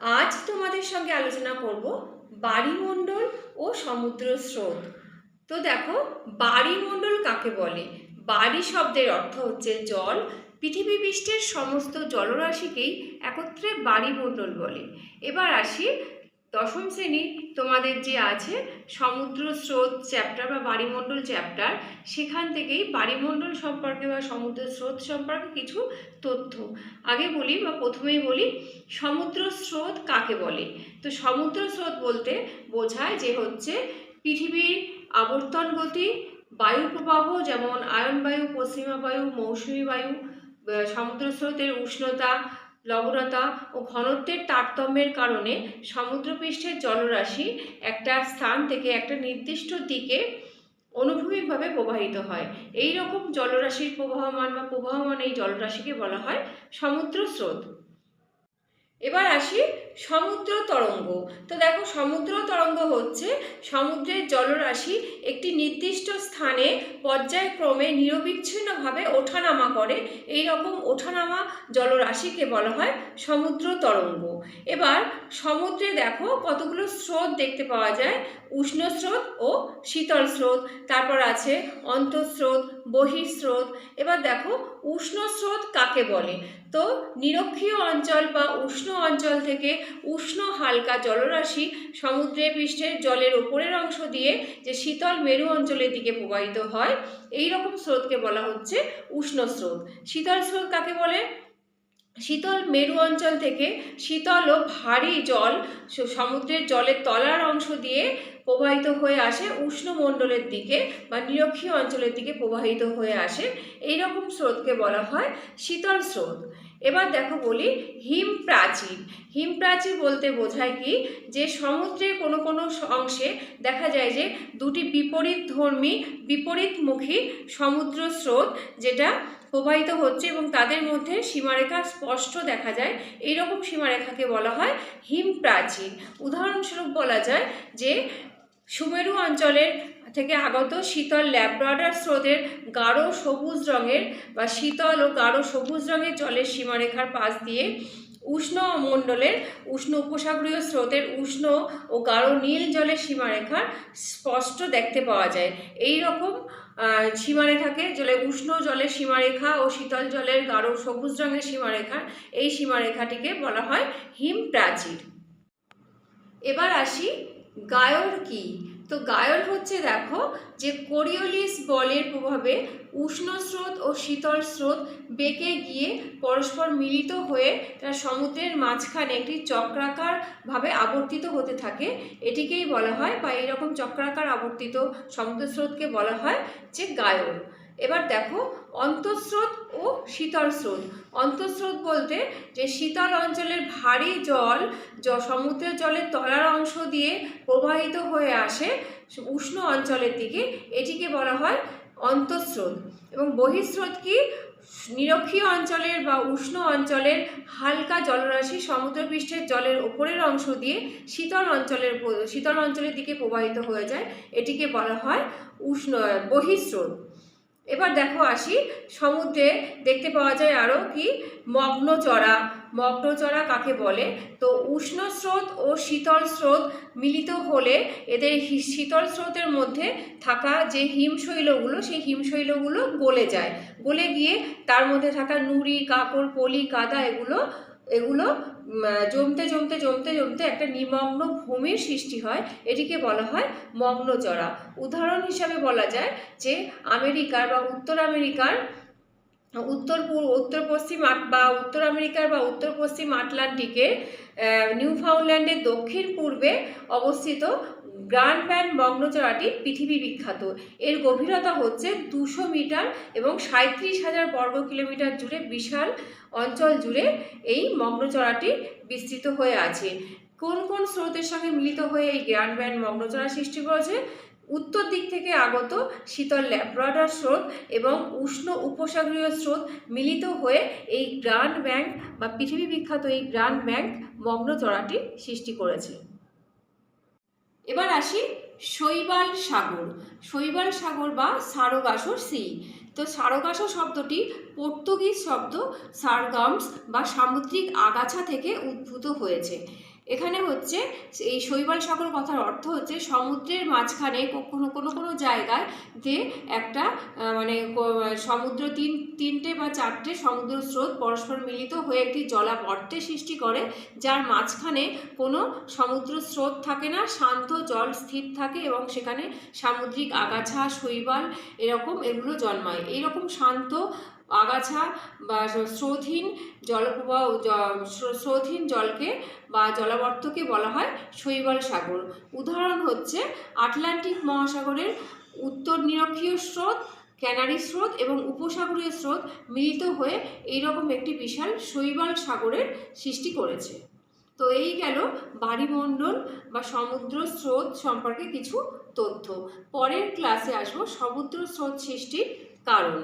আজ তোমাদের সঙ্গে আলোচনা করব বাড়িমণ্ডল ও সমুদ্র স্রোত। তো দেখো, বাড়িমণ্ডল কাকে বলে? বাড়ি শব্দের অর্থ হচ্ছে জল। পৃথিবী পৃষ্ঠের সমস্ত জলরাশিকেই একত্রে বাড়িমণ্ডল বলে। এবার আসি দশম শ্রেণি তোমাদের যে আছে সমুদ্র স্রোত চ্যাপ্টার বা বাড়িমণ্ডল চ্যাপ্টার সেখান থেকেই বাড়িমণ্ডল সম্পর্কে বা সমুদ্র স্রোত সম্পর্কে কিছু তথ্য। আগে বলি বা প্রথমেই বলি সমুদ্র স্রোত কাকে বলে? তো সমুদ্র স্রোত বলতে বোঝায় যে হচ্ছে পৃথিবীর আবর্তন গতি, বায়ু প্রবাহ যেমন আয়ন বায়ু, পশ্চিমা বায়ু, মৌসুমী বায়ু সমুদ্র স্রোতের উষ্ণতা লবণতা ও ঘনত্বের তারতম্যের কারণে সমুদ্রপৃষ্ঠের জলরাশি একটা স্থান থেকে একটা নির্দিষ্ট দিকে অনুভূমিকভাবে প্রবাহিত হয়। এই রকম জলরাশির প্রবাহমান বা প্রবাহমান এই জলরাশিকে বলা হয় সমুদ্র স্রোত এবার আসি সমুদ্র তরঙ্গ। তো দেখো সমুদ্র তরঙ্গ হচ্ছে সমুদ্রের জলরাশি একটি নির্দিষ্ট স্থানে পর্যায়ক্রমে নিরবিচ্ছিন্নভাবে ওঠানামা করে। এই রকম ওঠানামা জলরাশিকে বলা হয় সমুদ্র তরঙ্গ এবার সমুদ্রে দেখো কতগুলো স্রোত দেখতে পাওয়া যায়। উষ্ণ স্রোত ও শীতল স্রোত। তারপর আছে অন্তঃস্রোত, বহিঃস্রোত। এবার দেখো উষ্ণ স্রোত কাকে বলে? তো নিরক্ষীয় অঞ্চল বা উষ্ণ অঞ্চল থেকে উষ্ণ হালকা জলরাশি সমুদ্রের পৃষ্ঠের জলের ওপরের অংশ দিয়ে যে শীতল মেরু অঞ্চলের দিকে প্রবাহিত হয় এই রকম স্রোতকে বলা হচ্ছে উষ্ণ স্রোত। শীতল স্রোত কাকে বলে? শীতল মেরু অঞ্চল থেকে শীতল ও ভারী জল সমুদ্রের জলের তলার অংশ দিয়ে প্রবাহিত হয়ে আসে উষ্ণমণ্ডলের দিকে বা নিরক্ষীয় অঞ্চলের দিকে প্রবাহিত হয়ে আসে। এই রকম স্রোতকে বলা হয় শীতল স্রোত। এবার দেখো বলি হিম প্রাচীর। হিম প্রাচীর বলতে বোঝায় কি? যে সমুদ্রের কোনো কোনো অংশে দেখা যায় যে দুটি বিপরীত ধর্মী বিপরীতমুখী সমুদ্র স্রোত যেটা প্রবাহিত হচ্ছে এবং তাদের মধ্যে সীমারেখা স্পষ্ট দেখা যায়। এইরকম সীমারেখাকে বলা হয় হিম প্রাচীন। উদাহরণস্বরূপ বলা যায় যে, সুমেরু অঞ্চলের থেকে আগত শীতল ল্যাব্রাডার স্রোতের গাঢ় সবুজ রঙের বা শীতল ও গাঢ় সবুজ রঙের জলের সীমারেখার পাশ দিয়ে উষ্ণ মণ্ডলের, উষ্ণ উপসাগরীয় স্রোতের উষ্ণ ও গাঢ় নীল জলের সীমারেখা স্পষ্ট দেখতে পাওয়া যায়। এই রকম সীমারেখাকে জলে উষ্ণ জলের সীমারেখা ও শীতল জলের গাঢ় সবুজ রঙের সীমারেখা এই সীমারেখাটিকে বলা হয় হিম প্রাচীর এবার আসি গায়র কি? তো গায়র হচ্ছে দেখো যে কোরিওলিস বলের প্রভাবে উষ্ণ স্রোত ও শীতল স্রোত বেঁকে গিয়ে পরস্পর মিলিত হয়ে তারা সমুদ্রের মাঝখানে একটি চক্রাকারভাবে আবর্তিত হতে থাকে। এটিকেই বলা হয় বা এইরকম চক্রাকার আবর্তিত সমুদ্র স্রোতকে বলা হয় যে গায়র এবার দেখো অন্তঃস্রোত ও শীতল স্রোত অন্তঃস্রোত বলতে যে শীতল অঞ্চলের ভারী জল সমুদ্রের জলের তলার অংশ দিয়ে প্রবাহিত হয়ে আসে উষ্ণ অঞ্চলের দিকে। এটিকে বলা হয় অন্তঃস্রোত। এবং বহিঃস্রোত কি? নিরক্ষীয় অঞ্চলের বা উষ্ণ অঞ্চলের হালকা জলরাশি সমুদ্রপৃষ্ঠের জলের ওপরের অংশ দিয়ে শীতল অঞ্চলের শীতল অঞ্চলের দিকে প্রবাহিত হয়ে যায়। এটিকে বলা হয় উষ্ণ, বহিঃস্রোত। এবার দেখো আসি, সমুদ্রে দেখতে পাওয়া যায় আরও কি? মগ্নচড়া মগ্নচড়া কাকে বলে? তো উষ্ণ স্রোত ও শীতল স্রোত মিলিত হলে এদের শীতল স্রোতের মধ্যে থাকা যে হিমশৈলগুলো, সেই হিমশৈলগুলো গলে যায়। গলে গিয়ে তার মধ্যে থাকা নুড়ি কাপড় পলি কাদা এগুলো এগুলো জমতে জমতে জমতে জমতে একটা নিমগ্ন ভূমির সৃষ্টি হয় এটিকে বলা হয় মগ্নচড়া উদাহরণ হিসাবে বলা যায় যে আমেরিকার বা উত্তর আমেরিকার উত্তর উত্তর পশ্চিম বা উত্তর আমেরিকার বা উত্তর পশ্চিম আটলান্টিকে আহ, নিউফাউন্ডল্যান্ডের দক্ষিণ পূর্বে অবস্থিত গ্র্যান্ড ব্যান্ড মগ্নচড়াটি পৃথিবী বিখ্যাত। এর গভীরতা হচ্ছে দুশো মিটার এবং সাঁত্রিশ হাজার বর্গ কিলোমিটার জুড়ে বিশাল অঞ্চল জুড়ে এই মগ্নচড়াটি বিস্তৃত হয়ে আছে। কোন কোন স্রোতের সঙ্গে মিলিত হয়ে এই গ্র্যান্ড ব্যান্ড মগ্নচড়া সৃষ্টি করেছে? উত্তর দিক থেকে আগত শীতল ল্যাব্রাডার স্রোত এবং উষ্ণ উপসাগরীয় স্রোত মিলিত হয়ে এই গ্র্যান্ড ব্যাংক বা পৃথিবী বিখ্যাত এই গ্র্যান্ড ব্যাংক মগ্নচড়াটি সৃষ্টি করেছে। এবার আসি শৈবাল সাগর। শৈবাল সাগর বা সারোগাসো সি। তো সারোগাসো শব্দটি পর্তুগিজ শব্দ সারগামস বা সামুদ্রিক আগাছা থেকে উদ্ভূত হয়েছে। এখানে হচ্ছে এই শৈবাল সাগর কথার অর্থ হচ্ছে সমুদ্রের মাঝখানে কোনো কোনো কোনো জায়গায় যে একটা মানে সমুদ্র তিন, তিনটে বা চারটে সমুদ্র স্রোত পরস্পর মিলিত হয়ে একটি জলাবর্তের সৃষ্টি করে, যার মাঝখানে কোনো সমুদ্র স্রোত থাকে না, শান্ত জল স্থির থাকে এবং সেখানে সামুদ্রিক আগাছা, শৈবাল এরকম এগুলো জন্মায়। এইরকম শান্ত আগাছা বা স্রোতহীন জলপ্রবাহ স্রোতহীন জলকে বা জলাবর্তকে বলা হয় শৈবাল সাগর। উদাহরণ হচ্ছে আটলান্টিক মহাসাগরের উত্তর নিরক্ষীয় স্রোত, ক্যানারি স্রোত এবং উপসাগরীয় স্রোত মিলিত হয়ে এইরকম একটি বিশাল শৈবাল সাগরের সৃষ্টি করেছে। তো এই গেল বাড়িমণ্ডল বা সমুদ্র স্রোত সম্পর্কে কিছু তথ্য। পরের ক্লাসে আসব সমুদ্র স্রোত সৃষ্টির কারণ।